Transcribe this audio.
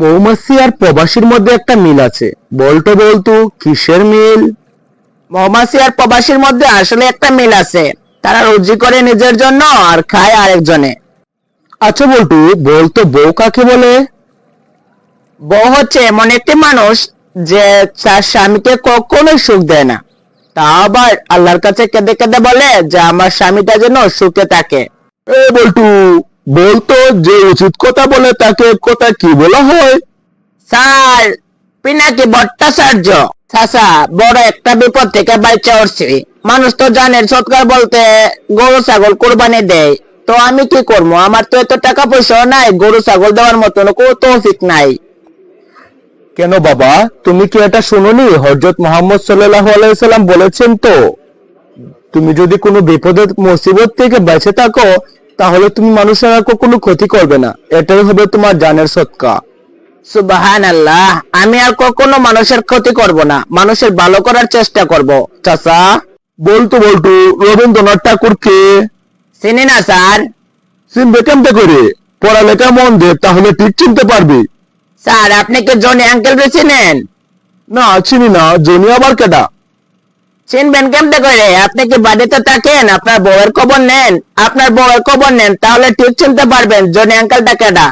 মৌমাছি আর প্রবাসীর মধ্যে একটা মিল আছে। বলতো বলতো কিসের মিল? মৌমাছি আর প্রবাসীর মধ্যে আসলে একটা মিল আছে। তারা রুজি করে নিজের জন্য আর খায় আরেকজনে। আচ্ছা বলটু বলতো বউ কাকে বলে? বউ হচ্ছে এমন একটি মানুষ যে তার স্বামীকে কখনোই সুখ দেয় না। তা আবার আল্লাহর কাছে কেঁদে কেঁদে বলে যে আমার স্বামীটা যেন সুখে থাকে। এ বলটু বলতো যে উচিত কথা বলে তাকে কথা কি বলা হয়? স্যার পিনাকি ভট্টাচার্য। চাচা বড় একটা বিপদ থেকে বাইচা উঠছি। মানুষ তো জানে সৎকার বলতে গরু ছাগল কোরবানি দেয়। তো আমি কি করব? আমার তো এত টাকা পয়সাও নাই গরু ছাগল দেওয়ার মতন কোনো তৌফিক নাই। কেন বাবা? তুমি কি এটা শুনোনি? হজরত মোহাম্মদ সাল্লাহ আলাইসাল্লাম বলেছেন তো। তুমি যদি কোনো বিপদের মুসিবত থেকে বেঁচে থাকো তাহলে তুমি মানুষের আর কোনো ক্ষতি করবে না। এটাই হবে তোমার জানের সৎকা। সুবাহান আল্লাহ আমি আর কখনো মানুষের ক্ষতি করব না। মানুষের ভালো করার চেষ্টা করব। চাচা বলতো বলটু রবীন্দ্রনাথ ঠাকুর কে চিনি না স্যার। চিনবে কেমতে করে? পড়ালেখা মন দে তাহলে ঠিক চিনতে পারবি। স্যার আপনি কি জনি আঙ্কেল চিনেন না চিনি না জনি আবার কেটা চিনবেন কেমতে করে আপনি কি বাড়িতে থাকেন? আপনার বউয়ের খবর নেন? আপনার বউয়ের খবর নেন, তাহলে ঠিক চিনতে পারবেন, জনি আঙ্কেলটা কেডা?